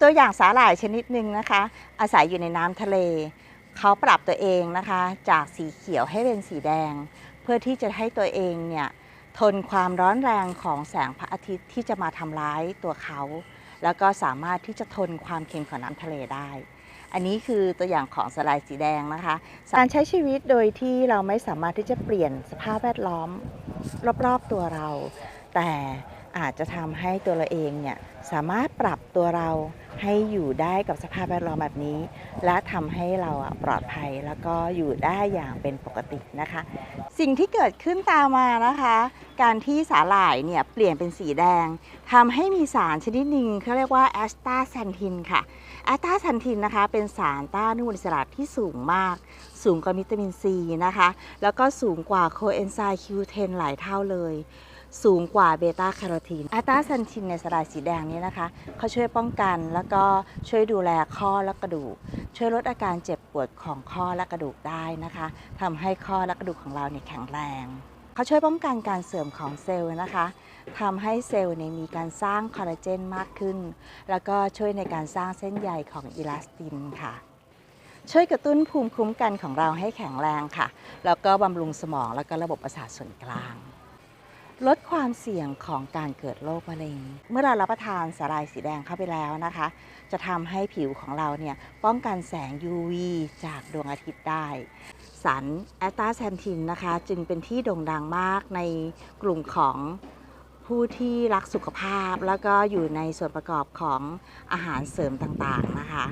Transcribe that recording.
ตัวอย่างสาหร่ายชนิดหนึ่งนะคะ อาศัยอยู่ในน้ำทะเล เขาปรับตัวเองนะคะ จากสีเขียวให้เป็นสีแดง เพื่อที่จะให้ตัวเองเนี่ยทนความร้อนแรงของแสงพระอาทิตย์ที่จะมาทำร้ายตัวเขา แล้วก็สามารถที่จะทนความเค็มของน้ำทะเลได้ อันนี้คือตัวอย่างของสาหร่ายสีแดงนะคะ การใช้ชีวิตโดยที่เราไม่สามารถที่จะเปลี่ยนสภาพแวดล้อมรอบๆตัวเรา แต่ อาจจะทำให้ตัวเราเองเนี่ยสามารถปรับตัวเราให้อยู่ได้กับสภาพแวดล้อมแบบนี้ และทำให้เราปลอดภัยแล้วก็อยู่ได้อย่างเป็นปกตินะคะ สิ่งที่เกิดขึ้นตามมานะคะ การที่สาหร่ายเนี่ยเปลี่ยนเป็นสีแดงทำให้มีสารชนิดหนึ่งเขาเรียกว่าแอสตาแซนทินค่ะแอสตาแซนทินนะคะเป็นสารต้านอนุมูลอิสระที่สูงมาก สูงกว่าวิตามินซีนะคะ แล้วก็สูงกว่าโคเอนไซม์ Q10 หลายเท่าเลย สูงกว่าเบต้าแคโรทีนอัตราซันทินในสลายสีแดงนี้นะคะเขาช่วยป้องกันแล้วก็ช่วยดูแลข้อและกระดูก ช่วยลดอาการเจ็บปวดของข้อและกระดูกได้นะคะทำให้ข้อและกระดูกของเราเนี่ยแข็งแรงเขาช่วยป้องกันการเสื่อมของเซลล์นะคะทำให้เซลล์เนี่ยมีการสร้างคอลลาเจนมากขึ้น แล้วก็ช่วยในการสร้างเส้นใยของอิลาสตินค่ะช่วยกระตุ้นภูมิคุ้มกันของเราให้แข็งแรงค่ะ แล้วก็บำรุงสมองแล้วก็ระบบประสาทส่วนกลาง ลดความเสี่ยงของการเกิดโรคมะเร็ง เมื่อเรารับประทานสาหร่ายสีแดงเข้าไปแล้วนะคะ จะทำให้ผิวของเราเนี่ยป้องกันแสง UV จากดวงอาทิตย์ได้สารแอตตาแซนทินนะคะ จึงเป็นที่โด่งดังมากในกลุ่มของผู้ที่รักสุขภาพ แล้วก็อยู่ในส่วนประกอบของอาหารเสริมต่างๆนะคะ